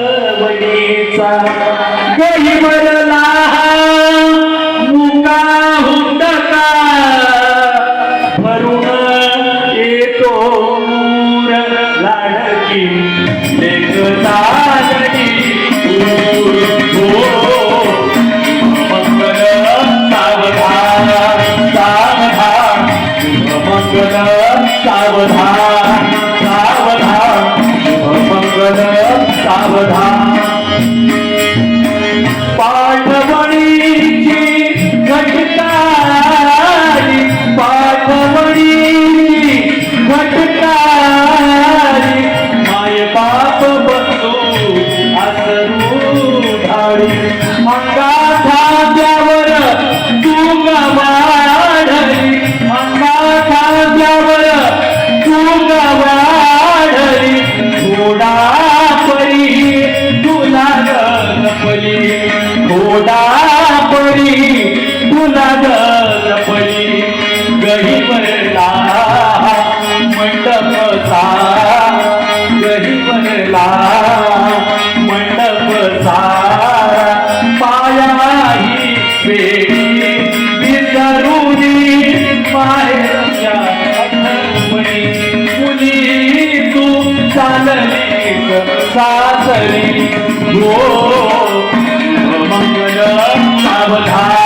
आठवणीचा गहिवरला मुका हुंदका भरून येतो लाडकी लेख सावधान सावधान सावधान. बनला मंडप सारा पायाही वेळी विसरुनी माहेरच्या आठवणी मुली तू चालली सासरी. हो, गो मंगल सावधान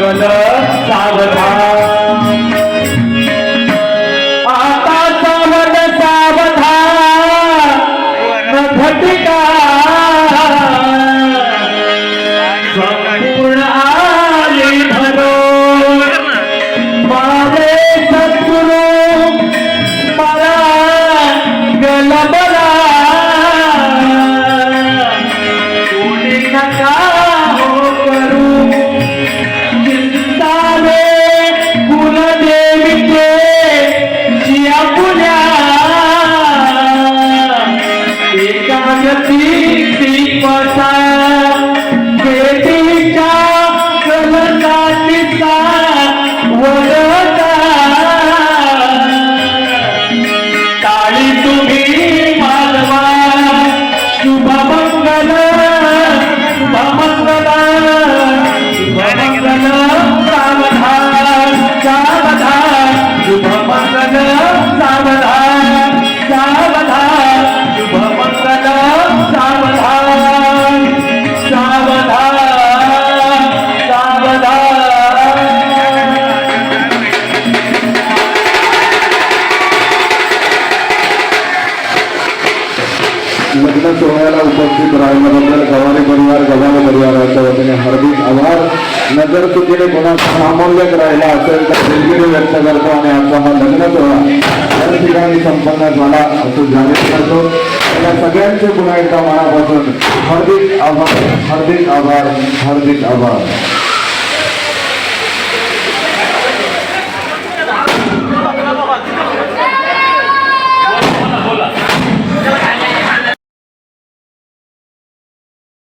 मंगल सावधान. आता सावध सावधान. घटिका. संपूर्ण आले भरो. माझे सद्गुरु मला गलबला कोणी नका कुलदेवीचे जिया लग्न सोहळ्याला उपस्थित राहण्याबद्दल गव्हाणे परिवार गव्हाणे परिवाराच्या वतीने हार्दिक आभार. नजर चुकीने कोणाचा सामोल्यक राहिला असेल तर दिलगिरी व्यक्त करतो आणि आमचा हा लग्न सोहळा या ठिकाणी संपन्न झाला असं जाहीर करतो. या सगळ्यांचे पुन्हा एकदा मनापासून हार्दिक आभार हार्दिक आभार हार्दिक आभार.